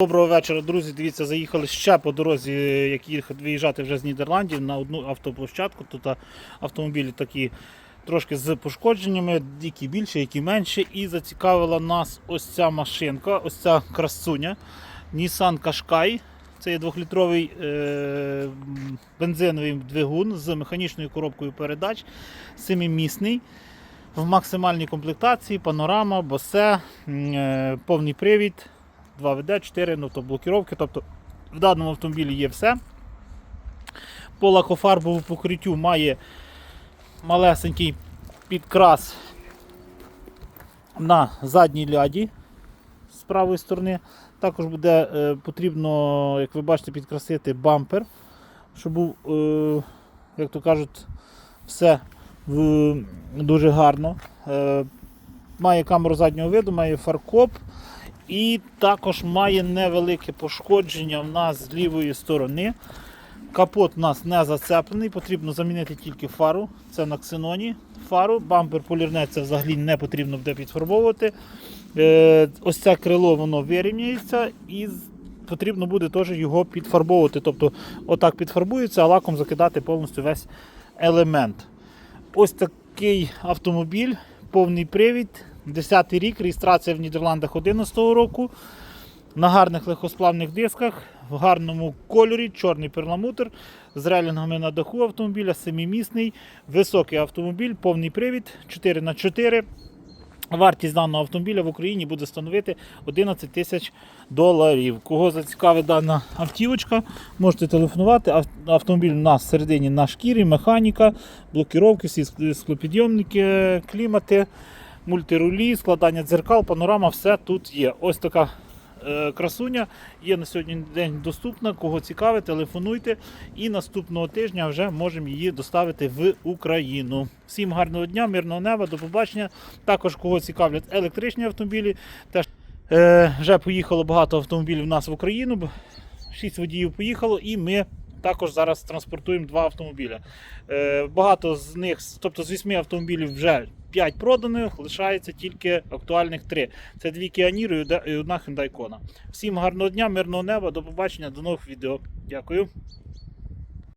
Доброго вечора, друзі. Дивіться, заїхали ще по дорозі, як їхати виїжджати вже з Нідерландів на одну автоплощадку. Тут автомобілі такі трошки з пошкодженнями, які більше, які менше. І зацікавила нас ось ця машинка, ось ця красуня. Nissan Qashqai. Це є двохлітровий е, бензиновий двигун з механічною коробкою передач, семимісний. В максимальній комплектації, панорама, босе, е, повний привід, 2 ВД, 4 ну, то блокіровки. Тобто в даному автомобілі є все. По лакофарбовому покриттю має малесенький підкрас на задній ляді з правої сторони. Також буде е, потрібно, як ви бачите, підкрасити бампер, щоб був, е, як то кажуть, все в, дуже гарно. Е, має камеру заднього виду, має фаркоп. І також має невелике пошкодження в нас з лівої сторони. Капот у нас не зацеплений, потрібно замінити тільки фару. Це на ксеноні фару. Бампер полірнець це взагалі не потрібно буде підфарбовувати. Е, ось це крило воно вирівняється і потрібно буде теж його підфарбовувати. Тобто отак підфарбується, а лаком закидати повністю весь елемент. Ось такий автомобіль, повний привід, 10 рік, реєстрація в Нідерландах 11 року. На гарних легкосплавних дисках, в гарному кольорі, чорний перламутр, з релінгами на даху автомобіля, семимісний, високий автомобіль, повний привід, 4х4. Вартість даного автомобіля в Україні буде становити 11 тисяч доларів. Кого зацікавить дана автівочка, можете телефонувати. Автомобіль у нас всередині на шкірі, механіка, блокіровки, всі склопідйомники, клімати, мультирулі, складання дзеркал, панорама, все тут є. Ось така е, красуня є на сьогодні день доступна. Кого цікавить, телефонуйте. І наступного тижня вже можемо її доставити в Україну. Всім гарного дня, мирного неба, до побачення. Також кого цікавлять електричні автомобілі. Теж е, вже поїхало багато автомобілів в нас в Україну. Шість водіїв поїхало, і ми також зараз транспортуємо два автомобіля. Е, багато з них, тобто з вісьми автомобілів вже 5 проданих, лишається тільки актуальних 3. Це дві Кіаніри і одна Kona. Всім гарного дня, мирного неба, до побачення, до нових відео. Дякую.